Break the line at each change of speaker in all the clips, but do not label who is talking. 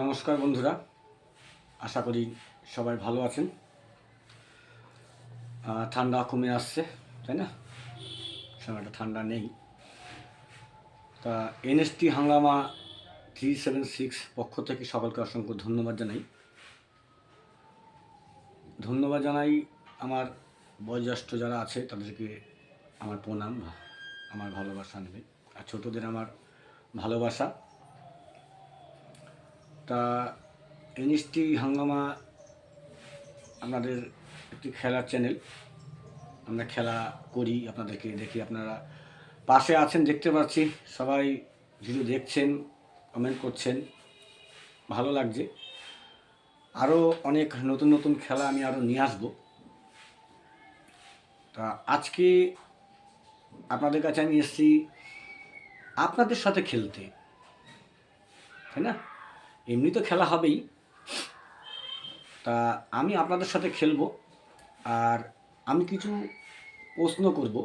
নমস্কার বন্ধুরা, আশা করি সবাই ভালো আছেন। ঠান্ডা কমে আসছে, তাই না? সময়টা ঠান্ডা নেই। তা এনএসটি হাঙ্গামা থ্রি সেভেন সিক্স পক্ষ থেকে সকলকে অসংখ্য ধন্যবাদ জানাই। ধন্যবাদ জানাই আমার বয়োজ্যেষ্ঠ যারা আছে, তাদেরকে আমার প্রণাম, আমার ভালোবাসা নেবে। আর ছোটোদের আমার ভালোবাসা। তা এনএসটি হাঙ্গামা আপনাদের একটি খেলার চ্যানেল আমরা খেলা করি আপনাদেরকে দেখি আপনারা পাশে আছেন, দেখতে পাচ্ছি। সবাই ভিডিও দেখছেন কমেন্ট করছেন। ভালো লাগছে। আরও অনেক নতুন নতুন খেলা আমি আরও নিয়ে আসব। তা আজকে আপনাদের কাছে আমি এসেছি আপনাদের সাথে খেলতে। তাই না? এমনি তো খেলা হবেই। তা আমি আপনাদের সাথে খেলব আর আমি কিছু প্রশ্ন করব।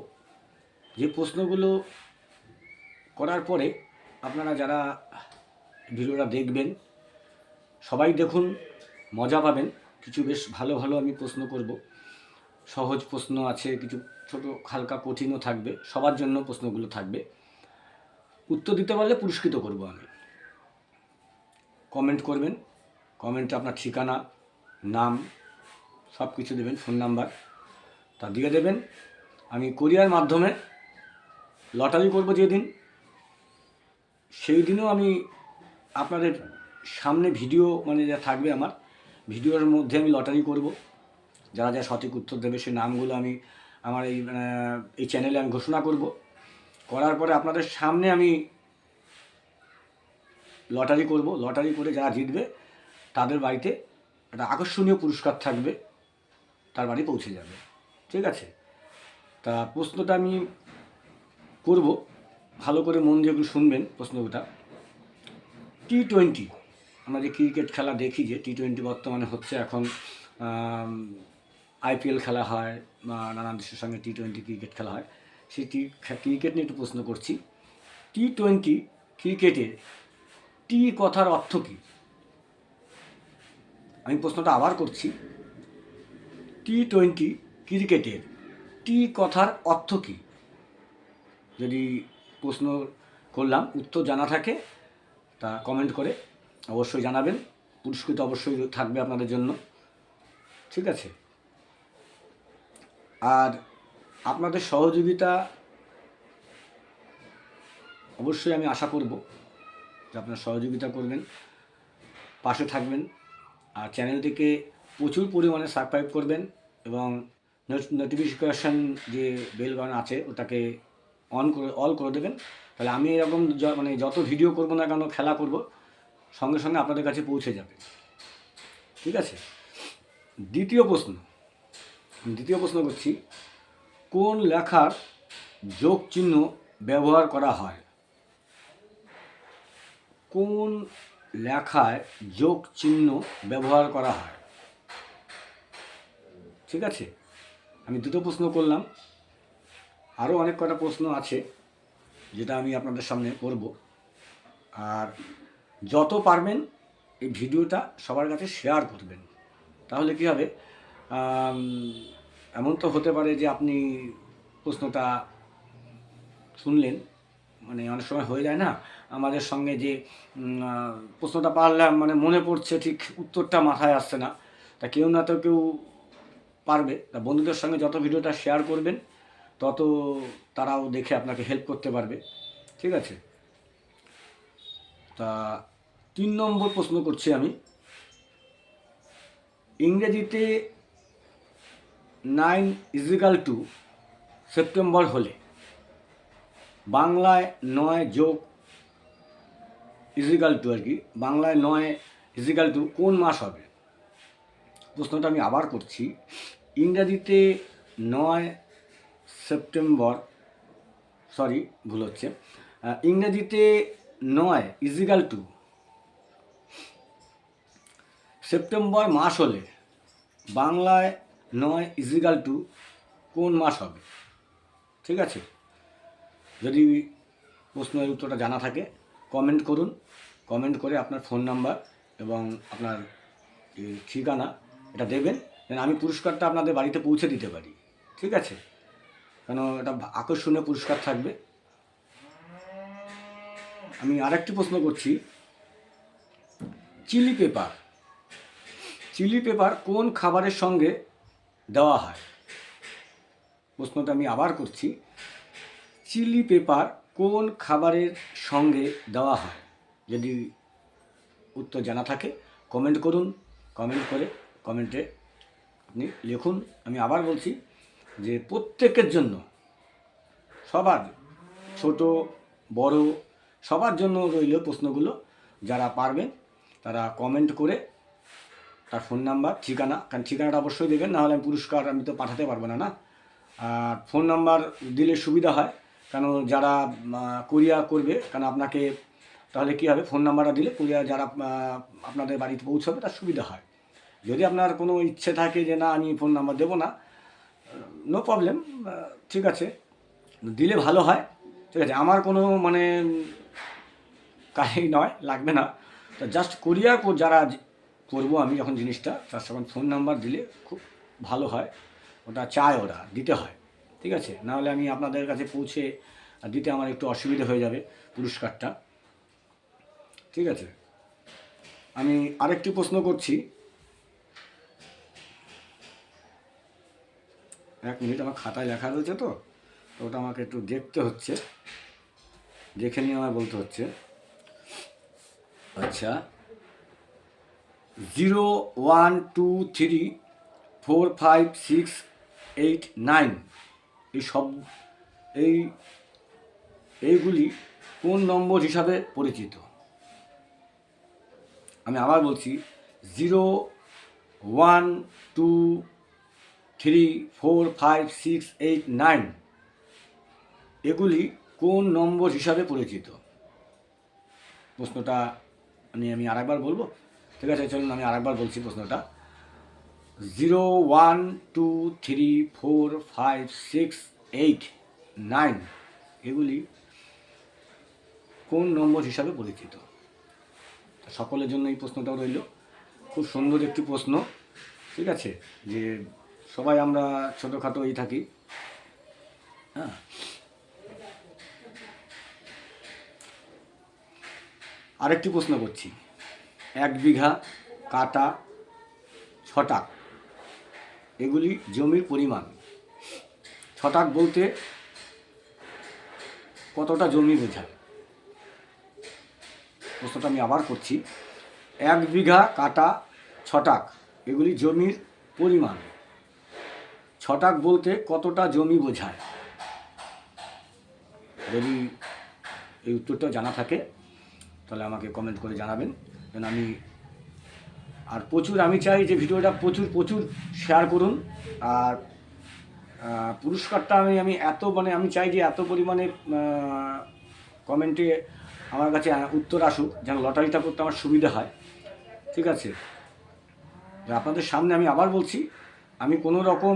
যে প্রশ্নগুলো করার পরে আপনারা যারা ভিডিওটা দেখবেন, সবাই দেখুন, মজা পাবেন। কিছু বেশ ভালো ভালো আমি প্রশ্ন করব। সহজ প্রশ্ন আছে, কিছু ছোট হালকা কঠিনও থাকবে, সবার জন্য প্রশ্নগুলো থাকবে। উত্তর দিতে পারলে পুরস্কৃত করব আমি। কমেন্ট করবেন। কমেন্টে আপনার ঠিকানা, নাম সব কিছু দেবেন ফোন নাম্বার তা দিয়ে দেবেন। আমি কোরিয়ার মাধ্যমে লটারি করব যেদিন। সেই দিনও আমি আপনাদের সামনে ভিডিও মানে যা থাকবে আমার ভিডিওর মধ্যে আমি লটারি করব। যারা যা সঠিক উত্তর দেবে সেই নামগুলো আমি আমার এই এই চ্যানেলে আমি ঘোষণা করব। করার পরে আপনাদের সামনে আমি লটারি করব, লটারি করে যারা জিতবে তাদের বাড়িতে একটা আকর্ষণীয় পুরস্কার থাকবে, তার বাড়ি পৌঁছে যাবে। ঠিক আছে? তা প্রশ্নটা আমি করব, ভালো করে মন দিয়ে একটু শুনবেন প্রশ্নটা। টি টোয়েন্টি আমরা যে ক্রিকেট খেলা দেখি যে টি টোয়েন্টি বর্তমানে হচ্ছে এখন আইপিএল খেলা হয় বা নানান দেশের সঙ্গে টি টোয়েন্টি ক্রিকেট খেলা হয়। সেই টি ক্রিকেট নিয়ে একটু প্রশ্ন করছি। টি টোয়েন্টি ক্রিকেটের টি কথার অর্থ কী? আমি প্রশ্নটা আবার করছি। টি টোয়েন্টি ক্রিকেটের টি কথার অর্থ কী? যদি প্রশ্ন করলাম, উত্তর জানা থাকে, তা কমেন্ট করে অবশ্যই জানাবেন। পুরস্কৃত অবশ্যই থাকবে আপনাদের জন্য। ঠিক আছে? আর আপনাদের সহযোগিতা অবশ্যই আমি আশা করব। যে আপনারা সহযোগিতা করবেন, পাশে থাকবেন, আর চ্যানেলটিকে প্রচুর পরিমাণে সাবস্ক্রাইব করবেন এবং নোটিফিকেশান যে বেল বাটন আছে, ওটাকে অন করে অল করে দেবেন। তাহলে আমি এরকম মানে যত ভিডিও করব না কেন, খেলা করব, সঙ্গে সঙ্গে আপনাদের কাছে পৌঁছে যাবে। ঠিক আছে? দ্বিতীয় প্রশ্ন। দ্বিতীয় প্রশ্ন করছি, কোন লেখার যোগ চিহ্ন ব্যবহার করা হয়? কোন লেখায় যোগ চিহ্ন ব্যবহার করা হয়। ঠিক আছে? আমি দুটো প্রশ্ন করলাম। আরও অনেক কটা প্রশ্ন আছে, যেটা আমি আপনাদের সামনে করব। আর যত পারবেন এই ভিডিওটা সবার কাছে শেয়ার করবেন। তাহলে কী হবে? এমন তো হতে পারে যে আপনি প্রশ্নটা শুনলেন মানে অনেক সময় হয়ে যায় না? আমাদের সঙ্গে যে প্রশ্নটা পারলাম মানে মনে পড়ছে ঠিক উত্তরটা মাথায় আসছে না। তা কেউ না তো কেউ পারবে। তা বন্ধুদের সঙ্গে যত ভিডিওটা শেয়ার করবেন, তত তারাও দেখে আপনাকে হেল্প করতে পারবে। ঠিক আছে? তা তিন নম্বর প্রশ্ন করছি আমি। ইংরেজিতে নাইন ইজিক্যাল টু সেপ্টেম্বর হলে বাংলায় নয় যোগ ইজিক্যাল টু আর কি, বাংলায় নয় ইজিক্যাল টু কোন মাস হবে? প্রশ্নটা আমি আবার করছি। ইংরাজিতে নয় সেপ্টেম্বর সরি ভুল হচ্ছে। ইংরাজিতে নয় ইজিক্যাল টু সেপ্টেম্বর মাস হলে বাংলায় নয় ইজিক্যাল টু কোন মাস হবে? ঠিক আছে? যদি প্রশ্নের উত্তরটা জানা থাকে কমেন্ট করুন। কমেন্ট করে আপনার ফোন নাম্বার এবং আপনার ঠিকানা এটা দেবেন। যেন আমি পুরস্কারটা আপনাদের বাড়িতে পৌঁছে দিতে পারি। ঠিক আছে? কেন এটা আকর্ষণীয় পুরস্কার থাকবে। আমি আরেকটি প্রশ্ন করছি। চিলি পেপার চিলি পেপার কোন খাবারের সঙ্গে দেওয়া হয়? প্রশ্নটা আমি আবার করছি। চিলি পেপার কোন খাবারের সঙ্গে দেওয়া হয়? যদি উত্তর জানা থাকে কমেন্ট করুন কমেন্ট করে কমেন্টে আপনি লিখুন। আমি আবার বলছি যে প্রত্যেকের জন্য, সবার ছোট, বড়, সবার জন্য রইল প্রশ্নগুলো। যারা পারবেন, তারা কমেন্ট করে তার ফোন নাম্বার ঠিকানা, কারণ ঠিকানাটা অবশ্যই দেবেন নাহলে আমি পুরস্কার আমি তো পাঠাতে পারব না না? আর ফোন নাম্বার দিলে সুবিধা হয় কারণ যারা কুরিয়ার করবে, কেন আপনাকে, তাহলে কী হবে? ফোন নাম্বারটা দিলে কুরিয়ার যারা আপনাদের বাড়িতে পৌঁছবে, তার সুবিধা হয়। যদি আপনার কোনো ইচ্ছে থাকে যে না, আমি ফোন নাম্বার দেবো না, নো প্রবলেম ঠিক আছে। দিলে ভালো হয়, ঠিক আছে। আমার কোনো মানে কাহিনী নয়, লাগবে না। তো জাস্ট কুরিয়ার যারা করব আমি যখন জিনিসটা, তার সঙ্গে ফোন নাম্বার দিলে খুব ভালো হয়। ওটা চায় ওরা, দিতে হয়। ঠিক আছে? নাহলে আমি আপনাদের কাছে পৌঁছে দিতে আমার একটু অসুবিধা হয়ে যাবে পুরস্কারটা। ঠিক আছে? আমি আরেকটি প্রশ্ন করছি। এক মিনিট, আমার খাতায় লেখা রয়েছে তো ওটা আমাকে একটু দেখতে হচ্ছে। দেখে নিয়ে আমায় বলতে হচ্ছে। আচ্ছা। Zero one two three four five six eight nine. এই সব, এই, এইগুলি কোন নম্বর হিসাবে পরিচিত? আমি আবার বলছি, zero, one, two, three, four, five, six, eight, nine. এগুলি কোন নম্বর হিসাবে পরিচিত? প্রশ্নটা আমি আমি আরেকবার বলব? ঠিক আছে, চলুন, আমি আরেকবার বলছি প্রশ্নটা। Zero one two three four five six eight nine এগুলি কোন নম্বর হিসাবে পরিচিত সকলের জন্য এই প্রশ্নটাও রইল। খুব সুন্দর একটি প্রশ্ন। ঠিক আছে? যে সবাই আমরা ছোটোখাটো এই থাকি। হ্যাঁ। আরেকটি প্রশ্ন করছি। এক বিঘা কাটা ছটাক এগুলি জমির পরিমাণ। ছটাক বলতে কতটা জমি বোঝায়? প্রশ্নটা আমি আবার করছি। এক বিঘা কাটা ছটাক, এগুলি জমির পরিমাণ। ছটাক বলতে কতটা জমি বোঝায়? যদি এই উত্তরটা জানা থাকে, তাহলে আমাকে কমেন্ট করে জানাবেন। যেন আমি আর প্রচুর, আমি চাই যে ভিডিওটা প্রচুর প্রচুর শেয়ার করুন। আর পুরস্কারটা আমি আমি এত মানে আমি চাই যে এত পরিমাণে কমেন্টে আমার কাছে উত্তর আসুক, যেন লটারিটা করতে আমার সুবিধা হয়। ঠিক আছে? আপনাদের সামনে আমি আবার বলছি, আমি কোনো রকম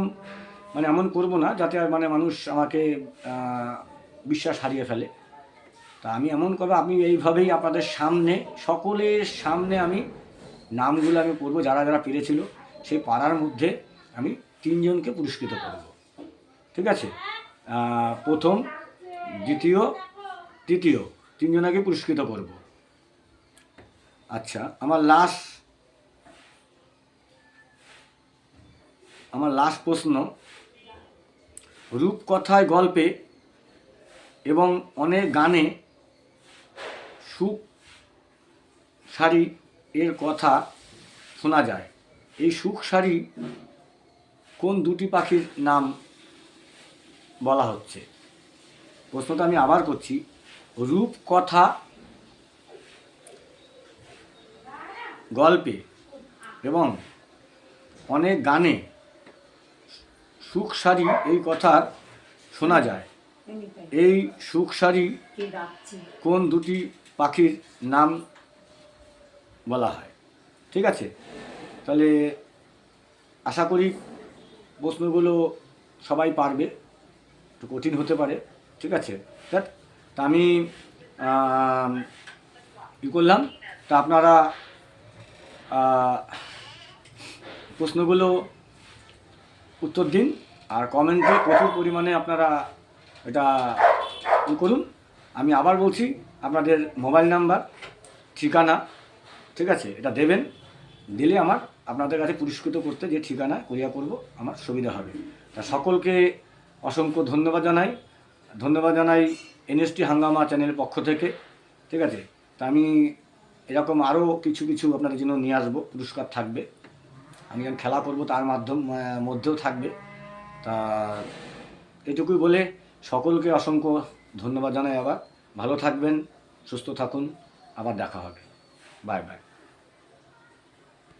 মানে এমন করব না, যাতে মানে মানুষ আমাকে বিশ্বাস হারিয়ে ফেলে। তা আমি এমন করব, আমি এইভাবেই আপনাদের সামনে, সকলের সামনে আমি নামগুলো আমি করব যারা যারা পেরেছিল, সেই পাড়ার মধ্যে আমি তিনজনকে পুরস্কৃত করব। ঠিক আছে? প্রথম, দ্বিতীয়, তৃতীয়, তিনজনকে পুরস্কৃত করব। আচ্ছা আমার লাস্ট আমার লাস্ট প্রশ্ন, রূপকথায় গল্পে এবং অনেক গানে সুখ শাড়ি এর কথা শোনা যায়। এই সুখ শাড়ি কোন দুটি পাখির নাম বলা হচ্ছে? প্রশ্নটা আমি আবার করছি। রূপকথা গল্পে এবং অনেক গানে সুখ শাড়ি এই কথা শোনা যায়। এই সুখ শাড়ি কোন দুটি পাখির নাম বলা হয়। ঠিক আছে? তাহলে আশা করি প্রশ্নগুলো সবাই পারবে। একটু কঠিন হতে পারে। ঠিক আছে? দ্যাট তা আমি ই করলাম। তা আপনারা প্রশ্নগুলো উত্তর দিন। আর কমেন্টে প্রচুর পরিমাণে আপনারা এটা ই করুন। আমি আবার বলছি, আপনাদের মোবাইল নাম্বার, ঠিকানা ঠিক আছে, এটা দেবেন। দিলে আমার আপনাদের কাছে পুরস্কৃত করতে যে ঠিকানা করিয়া করব, আমার সুবিধা হবে। তা সকলকে অসংখ্য ধন্যবাদ জানাই। ধন্যবাদ জানাই এনএসটি হাঙ্গামা চ্যানেলের পক্ষ থেকে, ঠিক আছে? তা আমি এরকম আরও কিছু কিছু আপনাদের জন্য নিয়ে আসব, পুরস্কার থাকবে। আমি যখন খেলা করব তার মাধ্যম মধ্যেও থাকবে। তা এটুকুই বলে সকলকে অসংখ্য ধন্যবাদ জানাই আবার। ভালো থাকবেন, সুস্থ থাকুন, আবার দেখা হবে। Bye bye.